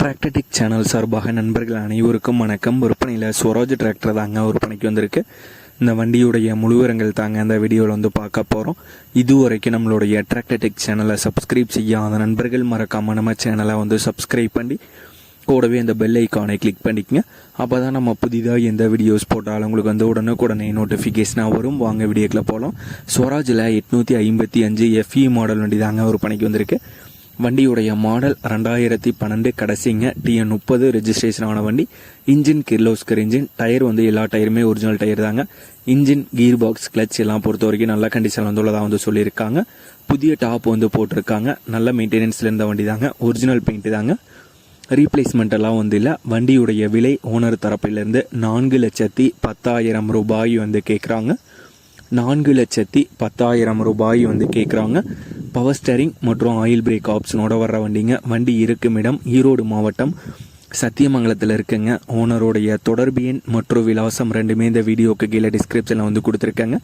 டிராக்டர்டிக் channel சார்பாக நண்பர்கள் அனைவருக்கும் வணக்கம். விற்பனையில் ஸ்வராஜ் டிராக்டர் தாங்க விற்பனைக்கு வந்திருக்கு. இந்த வண்டியுடைய முழுவிரங்கள் தாங்க அந்த வீடியோவில் வந்து பார்க்க போகிறோம் இதுவரைக்கும் நம்மளுடைய டிராக்டர்டிக் சேனலை சப்ஸ்கிரைப் செய்யாத நண்பர்கள் மறக்காம நம்ம சேனலை வந்து சப்ஸ்கிரைப் பண்ணி கூடவே இந்த பெல் ஐக்கானை கிளிக் பண்ணிக்கங்க. அப்போ தான் நம்ம புதிதாக எந்த வீடியோஸ் போட்டாலும் உங்களுக்கு வந்து உடனுக்குடனே நோட்டிஃபிகேஷனாக வரும். வாங்க வீடியோக்கில் போகலாம் ஸ்வராஜில் எட்நூற்றி ஐம்பத்தி அஞ்சு எஃப்இ மாடல் வண்டி தாங்க ஒரு பணிக்கு வந்திருக்கு. வண்டியுடைய மாடல் ரெண்டாயிரத்தி பன்னெண்டு கடைசிங்க. டிஎன் முப்பது ரெஜிஸ்ட்ரேஷன் ஆன வண்டி. இன்ஜின் கிர்லோஸ்கர் இன்ஜின் டயர் வந்து எல்லா டயருமே ஒரிஜினல் டயர் தாங்க. இன்ஜின் கீர் பாக்ஸ் கிளச் எல்லாம் பொறுத்த வரைக்கும் நல்ல கண்டிஷன் வந்துள்ளதாக வந்து சொல்லியிருக்காங்க. புதிய டாப் வந்து போட்டிருக்காங்க. நல்ல மெயின்டெனன்ஸில் இருந்த வண்டி தாங்க. ஒரிஜினல் பெயிண்ட் தாங்க. ரீப்ளேஸ்மெண்ட் எல்லாம் வந்து இல்லை. வண்டியுடைய விலை ஓனர் தரப்பிலிருந்து நான்கு லட்சத்தி பத்தாயிரம் ரூபாய் வந்து கேட்குறாங்க நான்கு லட்சத்தி பத்தாயிரம் ரூபாய் வந்து கேட்குறாங்க பவர் ஸ்டேரிங் மற்றும் ஆயில் பிரேக் ஆப்ஷனோட வர்ற வண்டிங்க. வண்டி இருக்கும் இடம் ஈரோடு மாவட்டம் சத்தியமங்கலத்தில் இருக்குங்க. ஓனருடைய தொடர்பு எண் மற்றும் விலாசம் ரெண்டுமே இந்த வீடியோக்கு கீழே டிஸ்கிரிப்ஷனில் வந்து கொடுத்துருக்காங்க.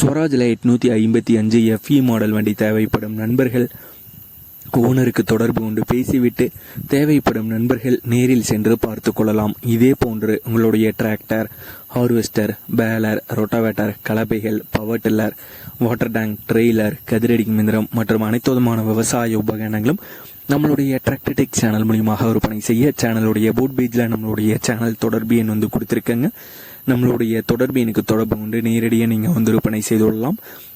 ஸ்வராஜில் எட்நூற்றி ஐம்பத்தி அஞ்சு எஃப்இ மாடல் வண்டி தேவைப்படும் நண்பர்கள். ஓனருக்கு தொடர்பு கொண்டு பேசிவிட்டு தேவைப்படும் நண்பர்கள் நேரில் சென்று பார்த்து கொள்ளலாம். இதே போன்று உங்களுடைய tractor harvester baler rotavator கலப்பைகள் power tiller water tank trailer கதிரடி மிந்திரம் மற்றும் அனைத்து விதமான விவசாய உபகரணங்களும் நம்மளுடைய டிராக்டர்டெக் சேனல் மூலியமாக விற்பனை செய்ய சேனலுடைய போட் பேஜில் நம்மளுடைய சேனல் தொடர்பு எண் வந்து கொடுத்துருக்கேங்க. நம்மளுடைய தொடர்பு எனக்கு தொடர்பு கொண்டு நேரடியாக நீங்கள் வந்து விற்பனை செய்து கொள்ளலாம்.